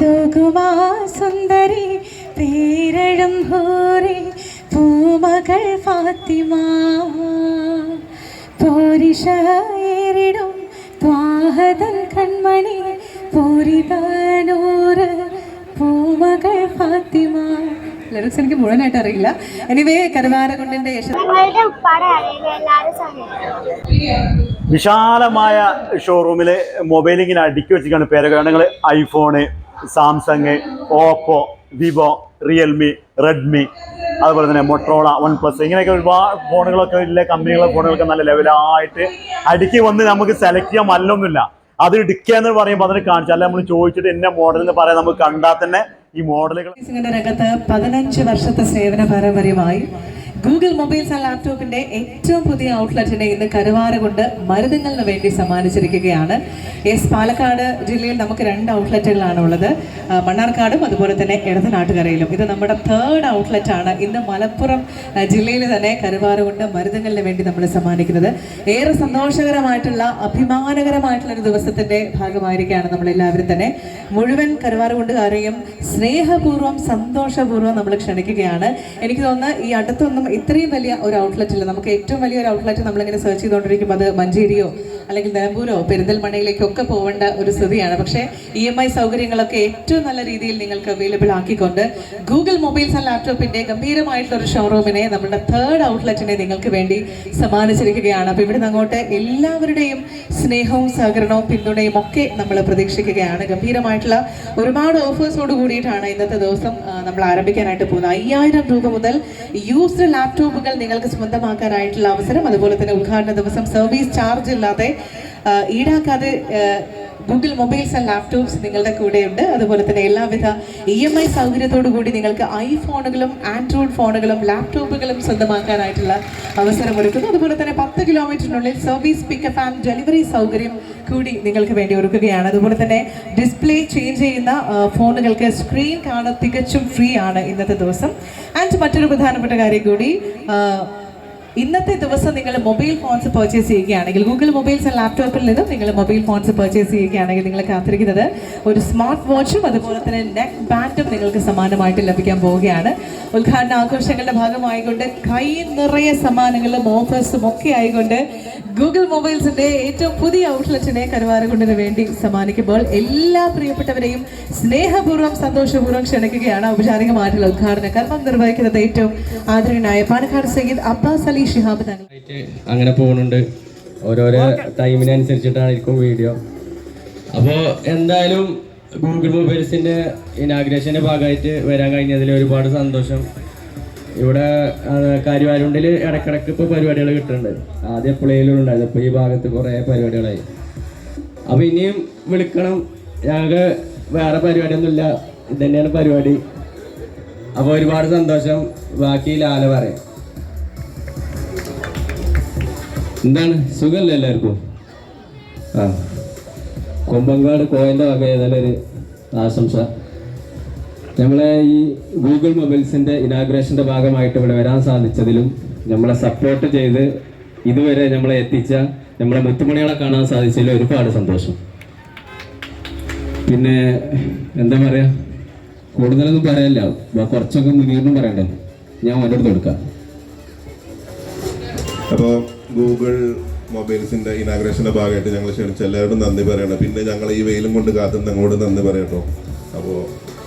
തൂകുമാ സുന്ദരി പേരഴും ഹൂറി പൂമകൾ ഫാത്തിമ. പോരിഷേറിടും ത്വാഹതൻ കൺമണി പൂരിതാനൂറ് പൂമകൾ ഫാത്തിമ. ലിറിക്സ് എനിക്ക് മുഴുവനായിട്ട് അറിയില്ല. എനിവേ കരുവാരകുണ്ടിന്റെ വിശാലമായ ഷോറൂമിലെ മൊബൈൽ ഇങ്ങനെ അടുക്കി വെച്ചിരിക്കുകയാണ് പേരൊക്കെ iPhone Samsung Oppo Vivo Realme Redmi അതുപോലെ തന്നെ മൊട്രോള വൺ പ്ലസ് ഇങ്ങനെയൊക്കെ ഒരുപാട് ഫോണുകളൊക്കെ ഇല്ല കമ്പനികളെ ഫോണുകളൊക്കെ നല്ല ലെവലായിട്ട് അടുക്കി വന്ന് നമുക്ക് സെലക്ട് ചെയ്യാൻ മല്ലൊന്നുമില്ല. അത് എടുക്കുക എന്ന് പറയുമ്പോൾ അതിന് കാണിച്ചു നമ്മൾ ചോദിച്ചിട്ട് എന്നെ മോഡൽ എന്ന് പറയാൻ നമുക്ക് കണ്ടാൽ തന്നെ ഈ മോഡലുകൾ രംഗത്ത് പതിനഞ്ച് വർഷത്തെ സേവന പാരമ്പര്യമായി ഗൂഗിൾ മൊബൈൽസ് ആൻഡ് ലാപ്ടോപ്പിന്റെ ഏറ്റവും പുതിയ ഔട്ട്ലെറ്റിനെ ഇന്ന് കരുവാര കൊണ്ട് മരുന്നുകളിന് വേണ്ടി സമ്മാനിച്ചിരിക്കുകയാണ്. എസ് പാലക്കാട് ജില്ലയിൽ നമുക്ക് രണ്ട് ഔട്ട്ലെറ്റുകളാണ് ഉള്ളത്. മണ്ണാർക്കാടും അതുപോലെ തന്നെ ഇടതനാട്ടുകരയിലും ഇത് നമ്മുടെ തേർഡ് ഔട്ട്ലെറ്റ് ആണ്. ഇന്ന് മലപ്പുറം ജില്ലയിൽ തന്നെ കരുവാര കൊണ്ട് മരുന്നുകളിന് വേണ്ടി നമ്മൾ സമ്മാനിക്കുന്നത്. ഏറെ സന്തോഷകരമായിട്ടുള്ള അഭിമാനകരമായിട്ടുള്ള ഒരു ദിവസത്തിന്റെ ഭാഗമായിരിക്കുകയാണ് നമ്മൾ എല്ലാവരും തന്നെ. മുഴുവൻ കരുവാറുകൊണ്ടുകാരെയും സ്നേഹപൂർവം സന്തോഷപൂർവം നമ്മൾ ക്ഷണിക്കുകയാണ്. എനിക്ക് തോന്നുന്നു ഈ അടുത്തൊന്നും ഇത്രയും വലിയ ഒരു ഔട്ട്ലെറ്റ് ഇല്ല. നമുക്ക് ഏറ്റവും വലിയ ഒരു ഔട്ട്ലെറ്റ് നമ്മളിങ്ങനെ സെർച്ച് ചെയ്തുകൊണ്ടിരിക്കുമ്പോൾ അത് മഞ്ചേരിയോ അല്ലെങ്കിൽ നിലമ്പൂരോ പെരിന്തൽമണയിലേക്കൊക്കെ പോകേണ്ട ഒരു സ്ഥിതിയാണ്. പക്ഷേ ഇ എം ഐ സൗകര്യങ്ങളൊക്കെ ഏറ്റവും നല്ല രീതിയിൽ നിങ്ങൾക്ക് അവൈലബിൾ ആക്കിക്കൊണ്ട് ഗൂഗിൾ മൊബൈൽസ് ആൻഡ് ലാപ്ടോപ്പിന്റെ ഗംഭീരമായിട്ടുള്ള ഒരു ഷോറൂമിനെ നമ്മുടെ തേർഡ് ഔട്ട്ലെറ്റിനെ നിങ്ങൾക്ക് വേണ്ടി സമ്മാനിച്ചിരിക്കുകയാണ്. അപ്പോൾ ഇവിടുന്ന് അങ്ങോട്ട് എല്ലാവരുടെയും സ്നേഹവും സഹകരണവും പിന്തുണയും ഒക്കെ നമ്മൾ പ്രതീക്ഷിക്കുകയാണ്. ഗംഭീരമായിട്ടുള്ള ഒരുപാട് ഓഫേഴ്സോട് കൂടിയിട്ടാണ് ഇന്നത്തെ ദിവസം നമ്മൾ ആരംഭിക്കാനായിട്ട് പോകുന്നത്. അയ്യായിരം രൂപ മുതൽ യൂസ്ഡ് ലാപ്ടോപ്പുകൾ നിങ്ങൾക്ക് സ്വന്തമാക്കാനായിട്ടുള്ള അവസരം അതുപോലെ തന്നെ ഉദ്ഘാടന ദിവസം സർവീസ് ചാർജ് ഇല്ലാതെ ഈടാക്കാതെ ഗൂഗിൾ മൊബൈൽസ് ആൻഡ് ലാപ്ടോപ്സ് നിങ്ങളുടെ കൂടെയുണ്ട്. അതുപോലെ തന്നെ എല്ലാവിധ ഇ എം ഐ സൗകര്യത്തോടു കൂടി നിങ്ങൾക്ക് ഐഫോണുകളും ആൻഡ്രോയിഡ് ഫോണുകളും ലാപ്ടോപ്പുകളും സ്വന്തമാക്കാനായിട്ടുള്ള അവസരം ഒരുക്കുന്നു. അതുപോലെ തന്നെ പത്ത് കിലോമീറ്ററിനുള്ളിൽ സർവീസ് പിക്കപ്പ് ആൻഡ് ഡെലിവറി സൗകര്യം കൂടി നിങ്ങൾക്ക് വേണ്ടി ഒരുക്കുകയാണ്. അതുപോലെ തന്നെ ഡിസ്പ്ലേ ചേഞ്ച് ചെയ്യുന്ന ഫോണുകൾക്ക് സ്ക്രീൻ കാണാൻ തികച്ചും ഫ്രീ ആണ് ഇന്നത്തെ ദിവസം. ആൻഡ് മറ്റൊരു പ്രധാനപ്പെട്ട കാര്യം കൂടി ഇന്നത്തെ ദിവസം നിങ്ങൾ മൊബൈൽ ഫോൺസ് പർച്ചേസ് ചെയ്യുകയാണെങ്കിൽ ഗൂഗിൾ മൊബൈൽസ് ലാപ്ടോപ്പിൽ നിന്നും നിങ്ങൾ മൊബൈൽ ഫോൺസ് പർച്ചേസ് ചെയ്യുകയാണെങ്കിൽ നിങ്ങൾ കാത്തിരിക്കുന്നത്. ഒരു സ്മാർട്ട് വാച്ചും അതുപോലെ തന്നെ നെക്ക് ബാൻഡും നിങ്ങൾക്ക് സമാനമായിട്ട് ലഭിക്കാൻ പോവുകയാണ്. ഉദ്ഘാടന ആഘോഷങ്ങളുടെ ഭാഗമായിക്കൊണ്ട് കൈ നിറയെ സമ്മാനങ്ങളും ഓഫേഴ്സും ഒക്കെ ആയിക്കൊണ്ട് ഗൂഗിൾ മൊബൈൽസിന്റെ ഏറ്റവും പുതിയ ഔട്ട്ലെറ്റിനെ കരുവാരകുണ്ടിന് വേണ്ടി സമ്മാനിക്കുമ്പോൾ എല്ലാ പ്രിയപ്പെട്ടവരെയും സ്നേഹപൂർവം സന്തോഷപൂർവം ക്ഷണിക്കുകയാണ് ഔപചാരികമായിട്ടുള്ള ഉദ്ഘാടന. കർമ്മം നിർവഹിക്കുന്നത് ഏറ്റവും ആദരണീയനായ പാലക്കാട് സയ്യിദ് അബ്ബാസ് അലി ഷിഹാബ് അങ്ങനെ പോകുന്നുണ്ട്. ഓരോരോ ടൈമിനനുസരിച്ചിട്ടായിരിക്കും വീഡിയോ അപ്പോൾ എന്തായാലും ഗൂഗിൾ മൊബൈൽസിന്റെ ഇനാഗ്രേഷന്റെ ഭാഗമായിട്ട് വരാൻ കഴിഞ്ഞതിൽ ഒരുപാട് സന്തോഷം. ഇവിടെ കാര്യവാരുണ്ടിൽ ഇടക്കിടക്ക് ഇപ്പോൾ പരിപാടികൾ കിട്ടുന്നുണ്ട് ആദ്യം എപ്പോഴേലും ഉണ്ടായത് ഇപ്പോൾ ഈ ഭാഗത്ത് കുറേ പരിപാടികളായി. അപ്പോൾ ഇനിയും വിളിക്കണം. ഞങ്ങൾക്ക് വേറെ പരിപാടിയൊന്നുമില്ല. ഇത് തന്നെയാണ് പരിപാടി. അപ്പോൾ ഒരുപാട് സന്തോഷം. ബാക്കി ലാല പറയാം. എന്താണ്? സുഖമല്ലേ എല്ലാവർക്കും? ആ. കൊമ്പങ്കാട് കോയന്റെ വക ഏതായാലും ഒരു ആശംസ. നമ്മളെ ഈ ഗൂഗിൾ മൊബൈൽസിന്റെ ഇനാഗ്രേഷന്റെ ഭാഗമായിട്ട് ഇവിടെ വരാൻ സാധിച്ചതിലും നമ്മളെ സപ്പോർട്ട് ചെയ്ത് ഇതുവരെ നമ്മളെ എത്തിച്ച നമ്മളെ മുത്തുമണികളെ കാണാൻ സാധിച്ചതിൽ ഒരുപാട് സന്തോഷം. പിന്നെ എന്താ പറയാ? കൂടുതലൊന്നും പറയാനില്ല കുറച്ചൊക്കെ മുന്നീറിനും പറയണ്ടേ? ഞാൻ അവന്റെ അടുത്ത് കൊടുക്കാം. അപ്പോൾ ഗൂഗിൾ മൊബൈൽസിന്റെ ഇനാഗ്രേഷന്റെ ഭാഗമായിട്ട് ഞങ്ങൾ ക്ഷണിച്ച എല്ലാവരോടും നന്ദി പറയണം. പിന്നെ ഞങ്ങൾ ഈ വെയിലും കൊണ്ട് കാത്തുന്ന അങ്ങോട്ട് നന്ദി പറയട്ടോ. അപ്പോൾ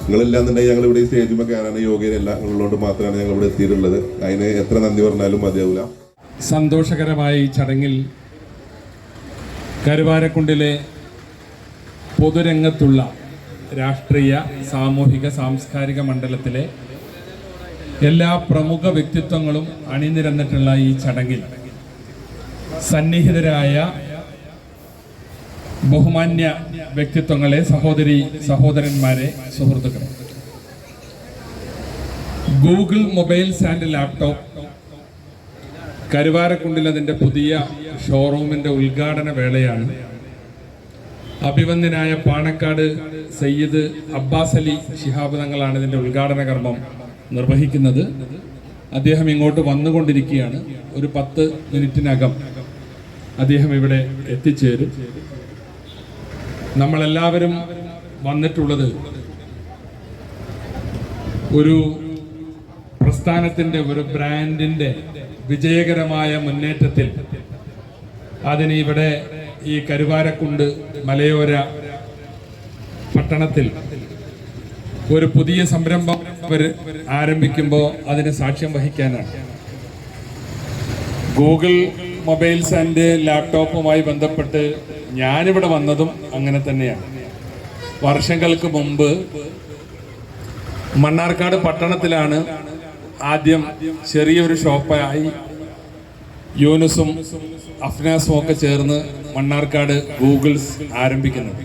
നിങ്ങളില്ലാന്നുണ്ടെങ്കിൽ ഞങ്ങൾ ഇവിടെ ഈ സ്റ്റേജിൽ കയറാൻ യോഗ്യരല്ല. നിങ്ങളോട് മാത്രമാണ് ഞങ്ങൾ ഇവിടെ എത്തിയിട്ടുള്ളത്. അതിന് എത്ര നന്ദി പറഞ്ഞാലും മതിയാവില്ല സന്തോഷകരമായി ഈ ചടങ്ങിൽ കരുവാരക്കുണ്ടിലെ പൊതുരംഗത്തുള്ള രാഷ്ട്രീയ സാമൂഹിക സാംസ്കാരിക മണ്ഡലത്തിലെ എല്ലാ പ്രമുഖ വ്യക്തിത്വങ്ങളും അണിനിരന്നിട്ടുള്ള ഈ ചടങ്ങിൽ സന്നിഹിതരായ ബഹുമാന്യ വ്യക്തിത്വങ്ങളെ സഹോദരി സഹോദരന്മാരെ സുഹൃത്തുക്കളെ. ഗൂഗിൾ മൊബൈൽ ആൻഡ് ലാപ്ടോപ്പ് കരുവാരക്കുണ്ടിൽ അതിന്റെ പുതിയ ഷോറൂമിന്റെ ഉദ്ഘാടന വേളയാണ്. അഭിവന്ദ്യനായ പാണക്കാട് സയ്യിദ് അബ്ബാസ് അലി ശിഹാബ് തങ്ങളാണ് ഇതിന്റെ ഉദ്ഘാടന കർമ്മം നിർവഹിക്കുന്നത്. അദ്ദേഹം ഇങ്ങോട്ട് വന്നുകൊണ്ടിരിക്കുകയാണ്. ഒരു പത്ത് മിനിറ്റിനകം അദ്ദേഹം ഇവിടെ എത്തിച്ചേരും. നമ്മളെല്ലാവരും വന്നിട്ടുള്ളത് ഒരു പ്രസ്ഥാനത്തിന്റെ ഒരു ബ്രാൻഡിന്റെ വിജയകരമായ മുന്നേറ്റത്തിൽ. അതിന് ഇവിടെ ഈ കരുവാരക്കുണ്ട് മലയോര പട്ടണത്തിൽ ഒരു പുതിയ സംരംഭം ആരംഭിക്കുമ്പോൾ അതിന് സാക്ഷ്യം വഹിക്കാനാണ്. ഗൂഗിൾ മൊബൈൽസ് ആൻഡ് ലാപ്ടോപ്പുമായി ബന്ധപ്പെട്ട് ഞാനിവിടെ വന്നതും അങ്ങനെ തന്നെയാണ്. വർഷങ്ങൾക്ക് മുമ്പ് മണ്ണാർക്കാട് പട്ടണത്തിലാണ് ആദ്യം ചെറിയൊരു ഷോപ്പായി യൂനുസും അഫ്നാസും ഒക്കെ ചേർന്ന് മണ്ണാർക്കാട് ഗൂഗിൾസ് ആരംഭിക്കുന്നത്.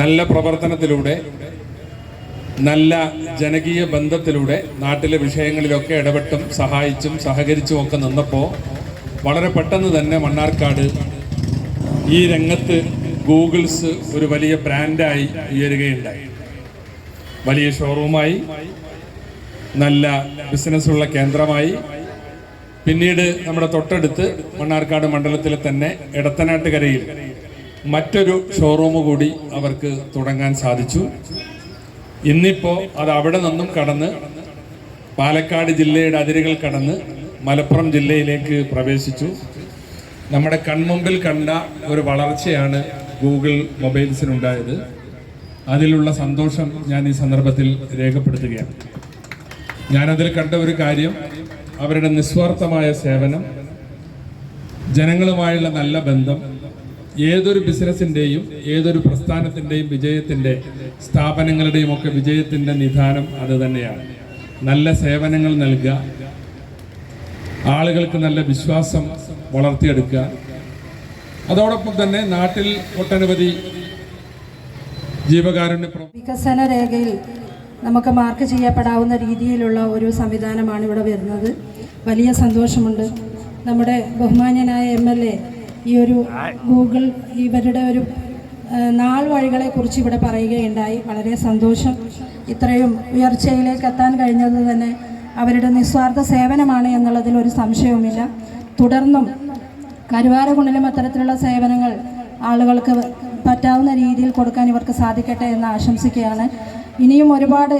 നല്ല പ്രവർത്തനത്തിലൂടെ നല്ല ജനകീയ ബന്ധത്തിലൂടെ നാട്ടിലെ വിഷയങ്ങളിലൊക്കെ ഇടപെട്ടും സഹായിച്ചും സഹകരിച്ചും ഒക്കെ നിന്നപ്പോൾ വളരെ പെട്ടെന്ന് തന്നെ മണ്ണാർക്കാട് ഈ രംഗത്ത് ഗൂഗിൾസ് ഒരു വലിയ ബ്രാൻഡായി ഉയരുകയുണ്ടായി. വലിയ ഷോറൂമായി നല്ല ബിസിനസ്സുള്ള കേന്ദ്രമായി. പിന്നീട് നമ്മുടെ തൊട്ടടുത്ത് മണ്ണാർക്കാട് മണ്ഡലത്തിലെ തന്നെ ഇടത്തനാട്ടുകരയിൽ മറ്റൊരു ഷോറൂം കൂടി അവർക്ക് തുടങ്ങാൻ സാധിച്ചു. ഇന്നിപ്പോൾ അത് അവിടെ നിന്നും കടന്ന് പാലക്കാട് ജില്ലയുടെ അതിരുകൾ കടന്ന് മലപ്പുറം ജില്ലയിലേക്ക് പ്രവേശിച്ചു. നമ്മുടെ കൺമുമ്പിൽ കണ്ട ഒരു വളർച്ചയാണ് ഗൂഗിൾ മൊബൈൽസിനുണ്ടായത്. അതിലുള്ള സന്തോഷം ഞാൻ ഈ സന്ദർഭത്തിൽ രേഖപ്പെടുത്തുകയാണ്. ഞാനതിൽ കണ്ട ഒരു കാര്യം അവരുടെ നിസ്വാർത്ഥമായ സേവനം ജനങ്ങളുമായുള്ള നല്ല ബന്ധം ഏതൊരു ബിസിനസ്സിന്റെയും ഏതൊരു പ്രസ്ഥാനത്തിന്റെയും വിജയത്തിന്റെ സ്ഥാപനങ്ങളുടെയും ഒക്കെ വിജയത്തിന്റെ നിധാനം അത് തന്നെയാണ്. നല്ല സേവനങ്ങൾ നൽകുക ആളുകൾക്ക് നല്ല വിശ്വാസം വളർത്തിയെടുക്കുക. അതോടൊപ്പം തന്നെ നാട്ടിൽ ഒട്ടനവധി ജീവകാരുണ്യ വികസന രേഖയിൽ നമുക്ക് മാർക്ക് ചെയ്യപ്പെടാവുന്ന രീതിയിലുള്ള ഒരു സംവിധാനമാണ് ഇവിടെ വരുന്നത്. വലിയ സന്തോഷമുണ്ട്. നമ്മുടെ ബഹുമാന്യനായ എം എൽ എ ഈ ഒരു ഗൂഗിൾ ഇവരുടെ ഒരു നാൾ വഴികളെ കുറിച്ച് ഇവിടെ പറയുകയുണ്ടായി. വളരെ സന്തോഷം. ഇത്രയും ഉയർച്ചയിലേക്ക് എത്താൻ കഴിഞ്ഞത് തന്നെ അവരുടെ നിസ്വാർത്ഥ സേവനമാണ് എന്നുള്ളതിൽ ഒരു സംശയവുമില്ല. തുടർന്നും കരുവാരകുണ്ടിലും അത്തരത്തിലുള്ള സേവനങ്ങൾ ആളുകൾക്ക് പറ്റാവുന്ന രീതിയിൽ കൊടുക്കാൻ ഇവർക്ക് സാധിക്കട്ടെ എന്ന് ആശംസിക്കുകയാണ്. ഇനിയും ഒരുപാട്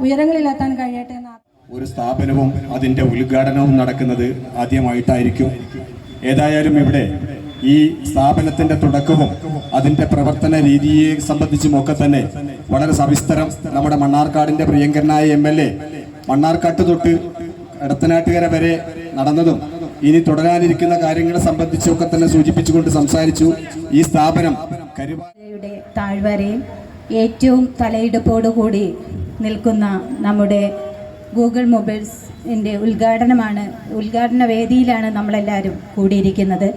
ഉയരങ്ങളിലെത്താൻ കഴിയട്ടെ എന്ന് ഒരു സ്ഥാപനവും അതിന്റെ ഉദ്ഘാടനവും നടക്കുന്നത് ആദ്യമായിട്ടായിരിക്കും. ഏതായാലും ഇവിടെ ഈ സ്ഥാപനത്തിന്റെ തുടക്കവും അതിന്റെ പ്രവർത്തന രീതിയെ സംബന്ധിച്ചുമൊക്കെ തന്നെ വളരെ സവിസ്തരം നമ്മുടെ മണ്ണാർക്കാടിന്റെ പ്രിയങ്കരനായ എം എൽ എ മണ്ണാർക്കാട്ട് തൊട്ട് എടത്തനാട്ടുകര വരെ നടന്നതും ഇനി തുടരാനിരിക്കുന്ന കാര്യങ്ങളെ സംബന്ധിച്ചൊക്കെ തന്നെ സൂചിപ്പിച്ചുകൊണ്ട് സംസാരിച്ചു. ഈ സ്ഥാപനം കരുവാരയുടെ താഴ്വരയിൽ ഏറ്റവും തലയിടുപ്പോടുകൂടി നിൽക്കുന്ന നമ്മുടെ ഗൂഗിൾ മൊബൈൽസിന്റെ ഉദ്ഘാടനമാണ് ഉദ്ഘാടന വേദിയിലാണ് നമ്മളെല്ലാവരും കൂടിയിരിക്കുന്നത്.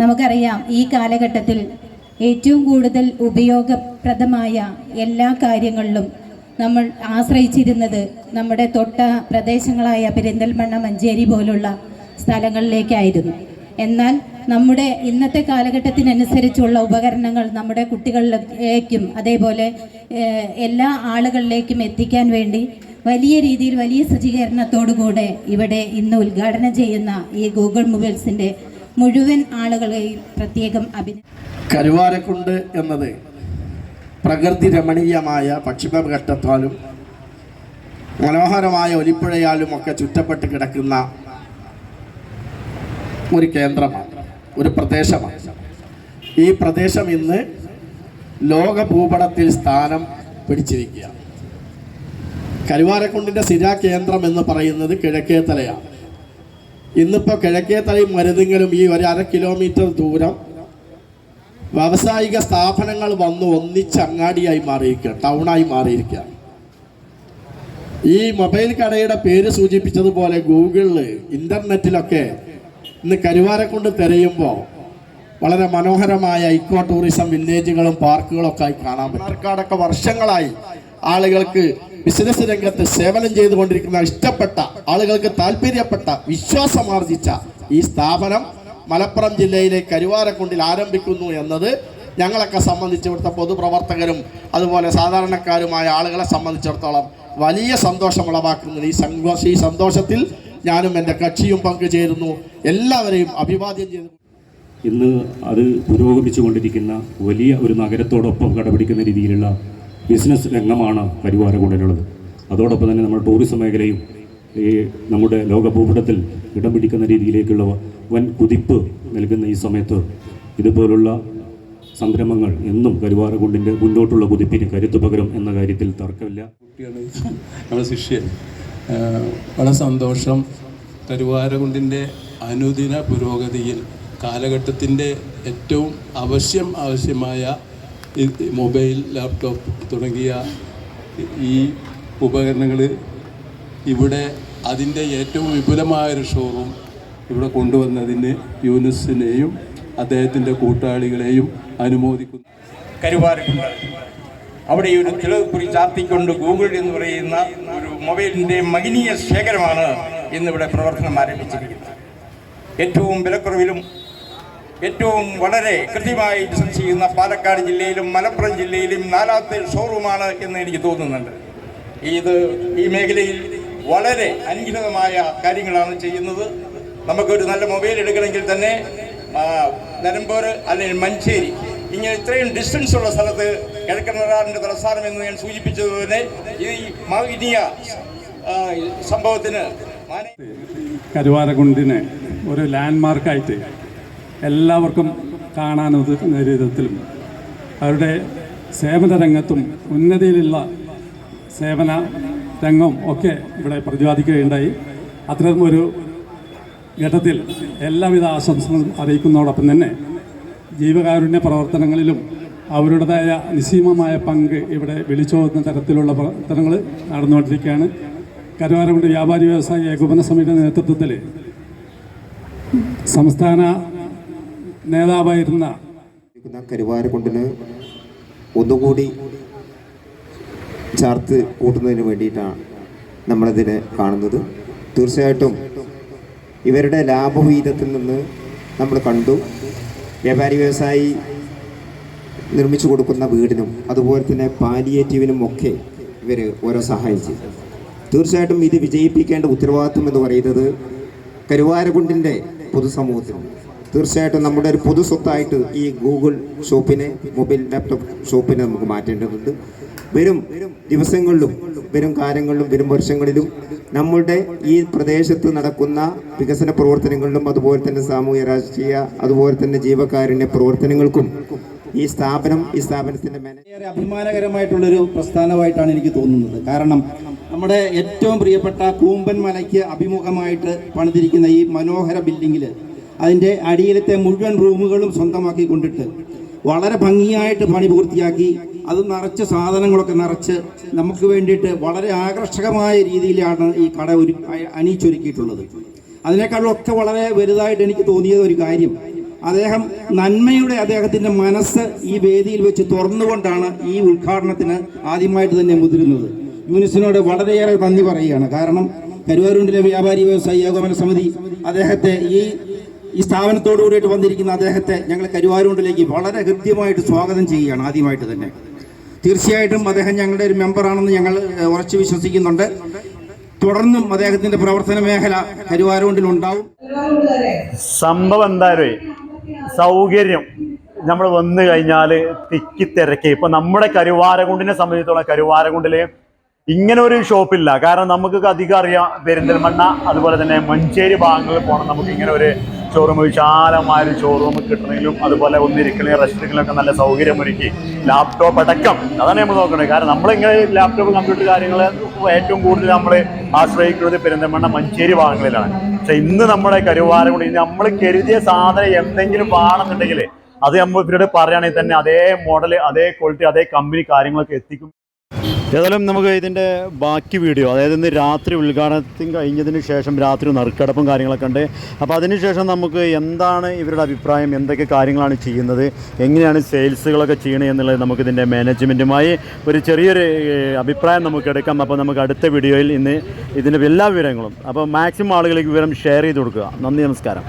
നമുക്കറിയാം ഈ കാലഘട്ടത്തിൽ ഏറ്റവും കൂടുതൽ ഉപയോഗപ്രദമായ എല്ലാ കാര്യങ്ങളിലും നമ്മൾ ആശ്രയിച്ചിരുന്നത് നമ്മുടെ തൊട്ട പ്രദേശങ്ങളായ പെരിന്തൽമണ്ണ മഞ്ചേരി പോലുള്ള സ്ഥലങ്ങളിലേക്കായിരുന്നു. എന്നാൽ നമ്മുടെ ഇന്നത്തെ കാലഘട്ടത്തിനനുസരിച്ചുള്ള ഉപകരണങ്ങൾ നമ്മുടെ കുട്ടികളിലേക്കും അതേപോലെ എല്ലാ ആളുകളിലേക്കും എത്തിക്കാൻ വേണ്ടി വലിയ രീതിയിൽ വലിയ സജ്ജീകരണത്തോടുകൂടെ ഇവിടെ ഇന്ന് ഉദ്ഘാടനം ചെയ്യുന്ന ഈ ഗൂഗിൾ മൊബൈൽസിന്റെ മുഴുവൻ ആളുകളെയും പ്രത്യേകം അഭിനന്ദ കരുവാരക്കുണ്ട് എന്നത് പ്രകൃതി രമണീയമായ പശ്ചിമഘട്ടത്താലും മനോഹരമായ ഒലിപ്പുഴയാലും ഒക്കെ ചുറ്റപ്പെട്ട് കിടക്കുന്ന ഒരു കേന്ദ്രമാണ് ഒരു പ്രദേശമാണ്. ഈ പ്രദേശം ഇന്ന് ലോക ഭൂപടത്തിൽ സ്ഥാനം പിടിച്ചിരിക്കുക കരുവാരക്കുണ്ടിന്റെ സ്ഥിരാ കേന്ദ്രം എന്ന് പറയുന്നത് കിഴക്കേത്തലയാണ്. ഇന്നിപ്പോൾ കിഴക്കേത്തലയും മരുതിങ്ങലും ഈ ഒരു അര കിലോമീറ്റർ ദൂരം വ്യാവസായിക സ്ഥാപനങ്ങൾ വന്ന് ഒന്നിച്ച് അങ്ങാടിയായി മാറിയിരിക്കുക ടൗണായി മാറിയിരിക്കുക ഈ മൊബൈൽ കടയുടെ പേര് സൂചിപ്പിച്ചതുപോലെ ഗൂഗിളിൽ ഇന്റർനെറ്റിലൊക്കെ ഇന്ന് കരുവാരക്കൊണ്ട് തിരയുമ്പോൾ വളരെ മനോഹരമായ ഇക്കോ ടൂറിസം വില്ലേജുകളും പാർക്കുകളൊക്കെ ആയി കാണാൻ പറ്റും. പാർക്കാടൊക്കെ വർഷങ്ങളായി ആളുകൾക്ക് ബിസിനസ് രംഗത്ത് സേവനം ചെയ്തുകൊണ്ടിരിക്കുന്ന ഇഷ്ടപ്പെട്ട ആളുകൾക്ക് താല്പര്യപ്പെട്ട വിശ്വാസമാർജിച്ച ഈ സ്ഥാപനം മലപ്പുറം ജില്ലയിലെ കരുവാരക്കുണ്ടിൽ ആരംഭിക്കുന്നു എന്നത് ഞങ്ങളൊക്കെ സംബന്ധിച്ച് ഇവിടുത്തെ പൊതുപ്രവർത്തകരും അതുപോലെ സാധാരണക്കാരുമായ ആളുകളെ സംബന്ധിച്ചിടത്തോളം വലിയ സന്തോഷം ഉളവാക്കുന്നത് ഈ സന്തോഷ ഈ സന്തോഷത്തിൽ ഞാനും എന്റെ കക്ഷിയും പങ്കുചേരുന്നു. എല്ലാവരെയും അഭിവാദ്യം ചെയ്തു. ഇന്ന് അത് പുരോഗമിച്ചുകൊണ്ടിരിക്കുന്ന വലിയ ഒരു നഗരത്തോടൊപ്പം കടപിടിക്കുന്ന രീതിയിലുള്ള ബിസിനസ് രംഗമാണ് കരുവാരകുണ്ടിലുള്ളത് അതോടൊപ്പം തന്നെ നമ്മുടെ ടൂറിസം മേഖലയും ഈ നമ്മുടെ ലോക ലോകഭൂപടത്തിൽ ഇടം പിടിക്കുന്ന രീതിയിലേക്കുള്ള വൻ കുതിപ്പ് നൽകുന്ന ഈ സമയത്ത് ഇതുപോലുള്ള സംരംഭങ്ങൾ എന്നും കരുവാരകുണ്ടിന്റെ മുന്നോട്ടുള്ള കുതിപ്പിന് കരുത്തു പകരും എന്ന കാര്യത്തിൽ തർക്കമില്ല. നമ്മുടെ ശിഷ്യൻ വളരെ സന്തോഷം. കരുവാരകുണ്ടിന്റെ അനുദിന പുരോഗതിയിൽ കാലഘട്ടത്തിന്റെ ഏറ്റവും ആവശ്യം ആവശ്യമായ മൊബൈൽ ലാപ്ടോപ്പ് തുടങ്ങിയ ഈ ഉപകരണങ്ങൾ ഇവിടെ അതിന്റെ ഏറ്റവും വിപുലമായൊരു ഷോറൂം ഇവിടെ കൊണ്ടുവന്നതിന് യൂനുസിനെയും അദ്ദേഹത്തിന്റെ കൂട്ടാളികളെയും അനുമോദിക്കുന്നു. കരുവാരക്കുണ്ട്. അവിടെ ഒരു ഒരു കുറി ചാർത്തിക്കൊണ്ട് ഗൂഗിൾ എന്ന് പറയുന്ന ഒരു മൊബൈലിന്റെ മകിനീയ ശേഖരമാണ് ഇന്നിവിടെ പ്രവർത്തനം ആരംഭിച്ചിരിക്കുന്നത്. ഏറ്റവും വിലക്കുറവിലും ഏറ്റവും വളരെ കൃത്യമായി ബിസിനസ് ചെയ്യുന്ന പാലക്കാട് ജില്ലയിലും മലപ്പുറം ജില്ലയിലും നാലാമത്തെ ഷോറൂമാണ് എന്ന് എനിക്ക് തോന്നുന്നുണ്ട്. ഇത് ഈ മേഖലയിൽ വളരെ അനുഗ്രഹമായ കാര്യങ്ങളാണ് ചെയ്യുന്നത്. നമുക്കൊരു നല്ല മൊബൈൽ എടുക്കണമെങ്കിൽ തന്നെ നിലമ്പൂർ അല്ലെങ്കിൽ മഞ്ചേരി. ഇങ്ങനെ ഇത്രയും ഡിസ്റ്റൻസ് ഉള്ള സ്ഥലത്ത് കിഴക്കൻ കിഴക്കനറാറിന്റെ തലസ്ഥാനം എന്ന് ഞാൻ സൂചിപ്പിച്ചതുപോലെ ഈ മാവിനിയ സംഭവത്തിന് കരുവാരകുണ്ടിനെ ഒരു ലാൻഡ്മാർക്കായിട്ട് എല്ലാവർക്കും കാണാൻ ഒതുക്കുന്ന അവരുടെ സേവന രംഗത്തും ഉന്നതിയിലുള്ള സേവന രംഗം ഒക്കെ ഇവിടെ പ്രതിപാദിക്കുകയുണ്ടായി. അത്തരം ഒരു ഘട്ടത്തിൽ എല്ലാവിധ ആശംസകളും അറിയിക്കുന്നതോടൊപ്പം തന്നെ ജീവകാരുണ്യ പ്രവർത്തനങ്ങളിലും അവരുടേതായ നിസ്സീമമായ പങ്ക് ഇവിടെ വിളിച്ചോതുന്ന തരത്തിലുള്ള പ്രവർത്തനങ്ങൾ നടന്നുകൊണ്ടിരിക്കുകയാണ്. കരുവാരമുണ്ട് വ്യാപാരി വ്യവസായ ഏകോപന സമിതിയുടെ നേതൃത്വത്തിൽ സംസ്ഥാന നേതാവായിരുന്ന കരുവാരക്കുണ്ടിന് ഒന്നുകൂടി ചാർത്ത് കൂട്ടുന്നതിന് വേണ്ടിയിട്ടാണ് നമ്മളിതിനെ കാണുന്നത്. തീർച്ചയായിട്ടും ഇവരുടെ ലാഭവിഹിതത്തിൽ നിന്ന് നമ്മൾ കണ്ടു. വ്യാപാരി വ്യവസായി നിർമ്മിച്ചു കൊടുക്കുന്ന വീടിനും അതുപോലെ തന്നെ പാലിയേറ്റീവിനും ഒക്കെ ഇവർ ഓരോ സഹായം ചെയ്തു. തീർച്ചയായിട്ടും ഇത് വിജയിപ്പിക്കേണ്ട ഉത്തരവാദിത്വം എന്ന് പറയുന്നത് കരുവാരകുണ്ടിന്റെ പൊതുസമൂഹത്തിനും. തീർച്ചയായിട്ടും നമ്മുടെ ഒരു പൊതു സ്വത്തായിട്ട് ഈ ഗൂഗിൾ ഷോപ്പിനെ മൊബൈൽ ലാപ്ടോപ്പ് ഷോപ്പിനെ നമുക്ക് മാറ്റേണ്ടതുണ്ട്. വരും ദിവസങ്ങളിലും വരും കാലങ്ങളിലും വരും വർഷങ്ങളിലും നമ്മളുടെ ഈ പ്രദേശത്ത് നടക്കുന്ന വികസന പ്രവർത്തനങ്ങളിലും അതുപോലെ തന്നെ സാമൂഹ്യ രാഷ്ട്രീയ അതുപോലെ തന്നെ ജീവകാരുണ്യ പ്രവർത്തനങ്ങൾക്കും ഈ സ്ഥാപനം ഈ സ്ഥാപനത്തിന്റെ ഏറെ അഭിമാനകരമായിട്ടുള്ളൊരു പ്രസ്ഥാനമായിട്ടാണ് എനിക്ക് തോന്നുന്നത്. കാരണം നമ്മുടെ ഏറ്റവും പ്രിയപ്പെട്ട കൂമ്പൻ മലയ്ക്ക് അഭിമുഖമായിട്ട് പണിതിരിക്കുന്ന ഈ മനോഹര ബിൽഡിങ്ങിൽ അതിന്റെ അടിയിലത്തെ മുഴുവൻ റൂമുകളും സ്വന്തമാക്കി കൊണ്ടിട്ട് വളരെ ഭംഗിയായിട്ട് പണി പൂർത്തിയാക്കി അത് നിറച്ച് സാധനങ്ങളൊക്കെ നിറച്ച് നമുക്ക് വേണ്ടിയിട്ട് വളരെ ആകർഷകമായ രീതിയിലാണ് ഈ കട ഒരു അണിയിച്ചൊരുക്കിയിട്ടുള്ളത്. അതിനേക്കാളൊക്കെ വളരെ വലുതായിട്ട് എനിക്ക് തോന്നിയത് ഒരു കാര്യം. അദ്ദേഹം നന്മയുടെ അദ്ദേഹത്തിന്റെ മനസ്സ് ഈ വേദിയിൽ വെച്ച് തുറന്നുകൊണ്ടാണ് ഈ ഉദ്ഘാടനത്തിന് ആദ്യമായിട്ട് തന്നെ മുതിരുന്നത്. യൂനിസിനോട് വളരെയേറെ നന്ദി പറയുകയാണ്. കാരണം കരുവാരൂണ്ടിലെ വ്യാപാരി വ്യവസായി ഏകോപന സമിതി അദ്ദേഹത്തെ ഈ ഈ സ്ഥാപനത്തോടു കൂടിയിട്ട് വന്നിരിക്കുന്ന അദ്ദേഹത്തെ ഞങ്ങൾ കരുവാരൂണ്ടിലേക്ക് വളരെ ഹൃദ്യമായിട്ട് സ്വാഗതം ചെയ്യുകയാണ് ആദ്യമായിട്ട് തന്നെ. തീർച്ചയായിട്ടും അദ്ദേഹം ഞങ്ങളുടെ ഒരു മെമ്പറാണെന്ന് ഞങ്ങൾ ഉറച്ചു വിശ്വസിക്കുന്നുണ്ട്. തുടർന്നും അദ്ദേഹത്തിന്റെ പ്രവർത്തന മേഖല കരുവാരൂണ്ടിലുണ്ടാവും. സംഭവം എന്തായാലും സൗകര്യം നമ്മൾ വന്നു കഴിഞ്ഞാൽ തിക്കി തിരക്കി. ഇപ്പൊ നമ്മുടെ കരുവാരകുണ്ടിനെ സംബന്ധിച്ചിടത്തോളം കരുവാരകുണ്ടിൽ ഇങ്ങനെ ഒരു ഷോപ്പില്ല. കാരണം നമുക്ക് അധികം അറിയാം പെരിന്തൽമണ്ണ അതുപോലെ തന്നെ മഞ്ചേരി ഭാഗങ്ങളിൽ പോകണം നമുക്ക് ഇങ്ങനെ ഒരു ഷോറൂം വിശാലമായ ഒരു ഷോറൂം കിട്ടണമെങ്കിലും അതുപോലെ ഒന്നിരിക്കലും റെസ്റ്റോറന്റിലൊക്കെ നല്ല സൗകര്യമൊരുക്കി. ലാപ്ടോപ്പ് അടക്കം. അതാണ് നമ്മൾ നോക്കുന്നത് കാരണം നമ്മളിങ്ങനെ ലാപ്ടോപ്പ് കമ്പ്യൂട്ടർ കാര്യങ്ങൾ ഏറ്റവും കൂടുതൽ നമ്മൾ ആശ്രയിക്കുന്നത് പെരിന്തൽമണ്ണ മഞ്ചേരി ഭാഗങ്ങളിലാണ്. പക്ഷെ ഇന്ന് നമ്മുടെ കരുവാരം കൊണ്ട് നമ്മൾ കരുതിയ സാധനം എന്തെങ്കിലും വേണമെന്നുണ്ടെങ്കിൽ അത് നമ്മൾ ഇവരോട് പറയുകയാണെങ്കിൽ തന്നെ അതേ മോഡൽ അതേ ക്വാളിറ്റി അതേ കമ്പനി കാര്യങ്ങളൊക്കെ എത്തിക്കും. ഏതായാലും നമുക്ക് ഇതിന്റെ ബാക്കി വീഡിയോ അതായത് ഇന്ന് രാത്രി ഉദ്ഘാടനത്തിന് കഴിഞ്ഞതിന് ശേഷം രാത്രി നറുക്കടപ്പും കാര്യങ്ങളൊക്കെ ഉണ്ട്. അപ്പോൾ അതിനുശേഷം നമുക്ക് എന്താണ് ഇവരുടെ അഭിപ്രായം എന്തൊക്കെ കാര്യങ്ങളാണ് ചെയ്യുന്നത് എങ്ങനെയാണ് സെയിൽസുകളൊക്കെ ചെയ്യണത് എന്നുള്ളത് നമുക്ക് ഇതിന്റെ മാനേജ്മെന്റുമായി ഒരു ചെറിയൊരു അഭിപ്രായം നമുക്ക് എടുക്കാം. അപ്പോൾ നമുക്ക് അടുത്ത വീഡിയോയിൽ ഇന്ന് ഇതിന്റെ എല്ലാ വിവരങ്ങളും അപ്പോൾ മാക്സിമം ആളുകളിലേക്ക് വിവരം ഷെയർ ചെയ്ത് കൊടുക്കുക. നന്ദി നമസ്കാരം.